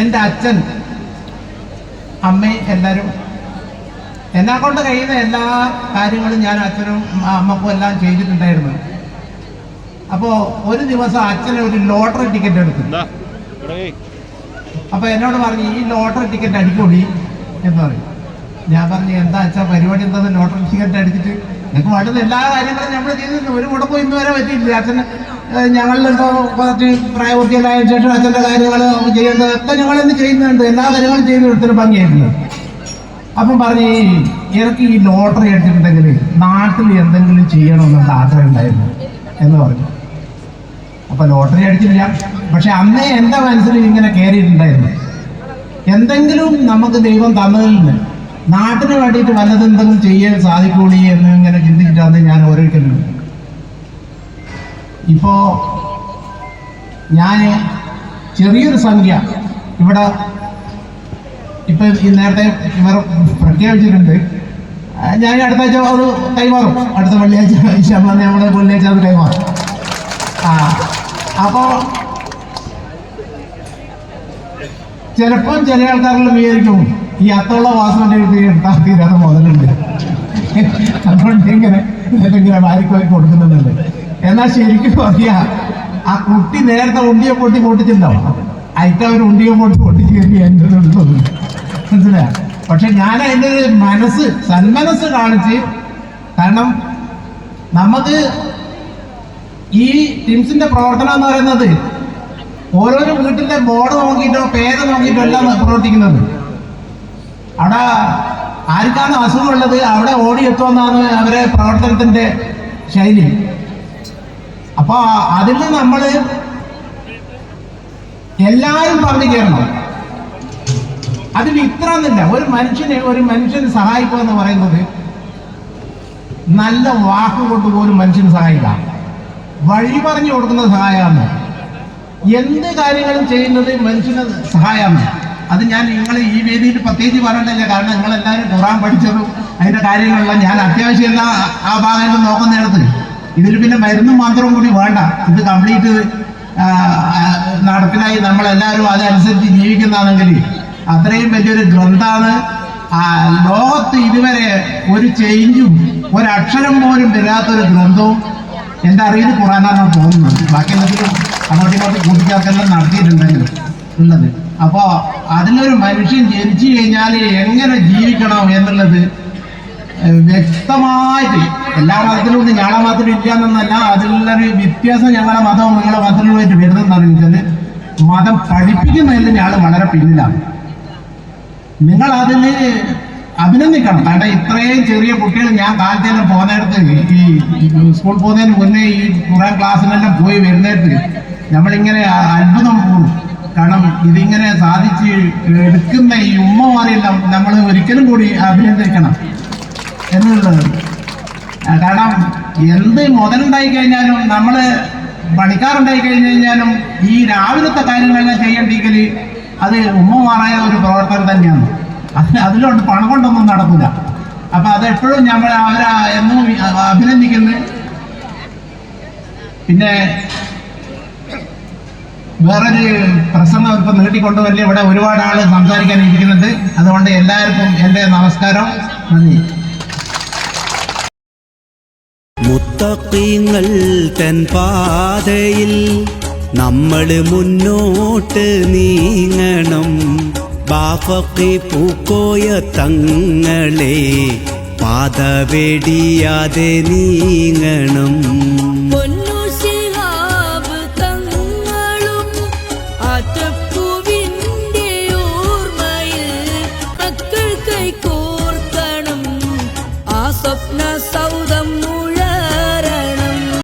എന്റെ അച്ഛൻ അമ്മയും എല്ലാവരും എന്നെ കൊണ്ട് കഴിയുന്ന എല്ലാ കാര്യങ്ങളും ഞാൻ അച്ഛനും അമ്മക്കും എല്ലാം ചെയ്തിട്ടുണ്ടായിരുന്നു. അപ്പോ ഒരു ദിവസം അച്ഛന് ഒരു ലോട്ടറി ടിക്കറ്റ് എടുത്തു. അപ്പോൾ അപ്പൊ എന്നോട് പറഞ്ഞു ഈ ലോട്ടറി ടിക്കറ്റ് അടിക്കൂടി എന്ന് പറഞ്ഞു. ഞാൻ പറഞ്ഞു എന്താ അച്ഛാ പരിപാടി എന്താ? ലോട്ടറി ടിക്കറ്റ് അടിച്ചിട്ട്? നിങ്ങൾക്ക് വേണ്ടുന്ന എല്ലാ കാര്യങ്ങളും നമ്മൾ ചെയ്തിട്ടുണ്ട്. ഒരു മുടക്കം ഇന്ന് വരെ പറ്റിയിട്ടില്ല. അച്ഛന് ഞങ്ങളിലെന്തോ കുറച്ച് പ്രായപൂർത്തിയായ ശേഷം അച്ഛന്റെ കാര്യങ്ങൾ ചെയ്യുന്നതൊക്കെ ഞങ്ങളിന്ന് ചെയ്യുന്നുണ്ട്. എല്ലാ കാര്യങ്ങളും ചെയ്ത് എടുത്തൊരു ഭംഗിയായിരുന്നു. അപ്പം പറഞ്ഞു എനിക്ക് ഈ ലോട്ടറി എടുത്തിട്ടുണ്ടെങ്കിൽ നാട്ടിൽ എന്തെങ്കിലും ചെയ്യണമെന്നുള്ള ആഗ്രഹം ഉണ്ടായിരുന്നു എന്ന് പറഞ്ഞു. അപ്പൊ ലോട്ടറി അടിച്ചിട്ടില്ല. പക്ഷെ അന്നേ എന്റെ മനസ്സിൽ ഇങ്ങനെ കയറിയിട്ടുണ്ടായിരുന്നു. എന്തെങ്കിലും നമുക്ക് ദൈവം തന്നതിൽ നിന്ന് നാട്ടിന് വേണ്ടിയിട്ട് വല്ലതെന്തെങ്കിലും ചെയ്യാൻ സാധിക്കൂടി എന്ന് ഇങ്ങനെ ചിന്തിച്ചിട്ടാണ് ഞാൻ ഓരോരിക്കലും ഇപ്പോ ഞാൻ ചെറിയൊരു സംഖ്യ ഇവിടെ ഇപ്പൊ നേരത്തെ ഇവർ പ്രഖ്യാപിച്ചിട്ടുണ്ട്. ഞാൻ അടുത്ത ആഴ്ച അത് കൈമാറും. അടുത്ത വെള്ളിയാഴ്ച നമ്മുടെ വെള്ളിയാഴ്ച അത് കൈമാറും. ആ അപ്പോ ചിലപ്പോൾ ചില ആൾക്കാരെല്ലാം വിചാരിക്കും ഈ അത്തുള്ള വാസന എടുത്താൽ തീരാതെ മുതലുണ്ട്. അതുകൊണ്ട് ഇങ്ങനെ ഇങ്ങനെ വാരിക്കോരി കൊടുക്കുന്നുണ്ട്. എന്നാൽ ശരിക്കും പറയാ ആ കുട്ടി നേരത്തെ ഉണ്ടിയെ പൊട്ടി പൊട്ടിച്ചിട്ടുണ്ടാവും. അയത്ത അവർ ഉണ്ടിയെ പൊട്ടി പൊട്ടിച്ച് കയറി എന്റെ മനസ്സിലായ? പക്ഷെ ഞാൻ അതിന്റെ മനസ്സ് സന്മനസ് കാണിച്ച് കാരണം നമുക്ക് ഈ ടിംസിന്റെ പ്രവർത്തനം എന്ന് പറയുന്നത് ഓരോരോ വീട്ടിന്റെ ബോർഡ് നോക്കിയിട്ടോ പേര് നോക്കിയിട്ടോ എല്ലാം പ്രവർത്തിക്കുന്നത്. അവിടെ ആർക്കാണ് അസുഖമുള്ളത് അവിടെ ഓടിയെത്തുമെന്നാണ് അവരെ പ്രവർത്തനത്തിന്റെ ശൈലി. അപ്പൊ അതിൽ നമ്മൾ എല്ലാരും പറഞ്ഞു കയറണം അതിന് ഇത്ര എന്നില്ല ഒരു മനുഷ്യനെ ഒരു മനുഷ്യനെ സഹായിക്കുക എന്ന് പറയുന്നത് നല്ല വാക്കുകൊണ്ട് പോലും മനുഷ്യന് സഹായിക്കാം വഴി പറഞ്ഞു കൊടുക്കുന്ന സഹായമാണ്. എന്ത് കാര്യങ്ങളും ചെയ്യുന്നത് മനുഷ്യന് സഹായമാണ്. അത് ഞാൻ നിങ്ങൾ ഈ വേദിയിൽ പ്രത്യേകിച്ച് പറയണ്ടല്ല കാരണം നിങ്ങൾ എല്ലാവരും ഖുറാൻ പഠിച്ചതും അതിന്റെ കാര്യങ്ങളെല്ലാം ഞാൻ അത്യാവശ്യം എല്ലാ ആ ഭാഗങ്ങൾ നോക്കുന്നിടത്ത്. ഇതിൽ പിന്നെ മരുന്നും മാത്രവും കൂടി വേണ്ട. ഇത് കംപ്ലീറ്റ് നടപ്പിലായി നമ്മളെല്ലാവരും അതനുസരിച്ച് ജീവിക്കുന്നതാണെങ്കിൽ അത്രയും വലിയൊരു ഗ്രന്ഥാണ്. ലോകത്ത് ഇതുവരെ ഒരു ചേഞ്ചും ഒരക്ഷരം പോലും വരാത്തൊരു ഗ്രന്ഥവും എന്റെ അറിവിൽ ഖുറാനാണെന്ന് തോന്നുന്നത്. ബാക്കി എന്തെങ്കിലും അങ്ങോട്ടും ഇങ്ങോട്ടും കൂട്ടിച്ചേർക്കെല്ലാം നടത്തിയിട്ടുണ്ടെങ്കിൽ ഉള്ളത്. അപ്പോൾ അതിലൊരു മനുഷ്യൻ ജനിച്ചു കഴിഞ്ഞാൽ എങ്ങനെ ജീവിക്കണം എന്നുള്ളത് വ്യക്തമായിട്ട് എല്ലാ മതത്തിലും ഉണ്ട്. ഞങ്ങളെ മതത്തിലും ഇല്ല അതിലുള്ളൊരു വ്യത്യാസം ഞങ്ങളുടെ മതവും നിങ്ങളുടെ മതത്തിലുമായിട്ട് വരുന്നതെന്നാണ് വെച്ചാൽ മതം പഠിപ്പിക്കുന്നതിൽ ഞങ്ങൾ വളരെ പിന്നിലാണ്. നിങ്ങൾ അതിൽ അഭിനന്ദിക്കണം. കാരണം ഇത്രയും ചെറിയ കുട്ടികൾ ഞാൻ കാലത്തേലും പോകുന്നിടത്ത് ഈ സ്കൂൾ പോകുന്നതിന് മുന്നേ ഈ കുറേ ക്ലാസ്സിലെല്ലാം പോയി വരുന്നിടത്ത് നമ്മളിങ്ങനെ അത്ഭുതം പോകും കാരണം ഇതിങ്ങനെ സാധിച്ച് എടുക്കുന്ന ഈ ഉമ്മമാരെല്ലാം നമ്മൾ ഒരിക്കലും കൂടി അഭിനന്ദിക്കണം എന്നുള്ളത്. കാരണം എന്ത് മുതലുണ്ടായി കഴിഞ്ഞാലും നമ്മൾ പണിക്കാറുണ്ടായി കഴിഞ്ഞു കഴിഞ്ഞാലും ഈ രാവിലത്തെ കാര്യങ്ങളെല്ലാം ചെയ്യണ്ടെങ്കിൽ അത് ഉമ്മമാറായ ഒരു പ്രവർത്തനം തന്നെയാണ്. അതിന് അതിലോട്ട് പണം കൊണ്ടൊന്നും നടക്കില്ല അപ്പൊ അതെപ്പോഴും നമ്മൾ അവരെ എന്നും അഭിനന്ദിക്കുന്നു. പിന്നെ വേറൊരു പ്രസംഗം ഇപ്പൊ നീട്ടിക്കൊണ്ടുവല്ലേ ഇവിടെ ഒരുപാട് ആൾ സംസാരിക്കാൻ ഇരിക്കുന്നുണ്ട് അതുകൊണ്ട് എല്ലാവർക്കും എന്റെ നമസ്കാരം. നന്ദി. മുത്തക്കീങ്ങൾ തൻ പാതയിൽ നമ്മൾ മുന്നോട്ട് നീങ്ങണം. ബാഫക്കി പൂക്കോയ തങ്ങളെ പാത വെടിയാതെ നീങ്ങണം.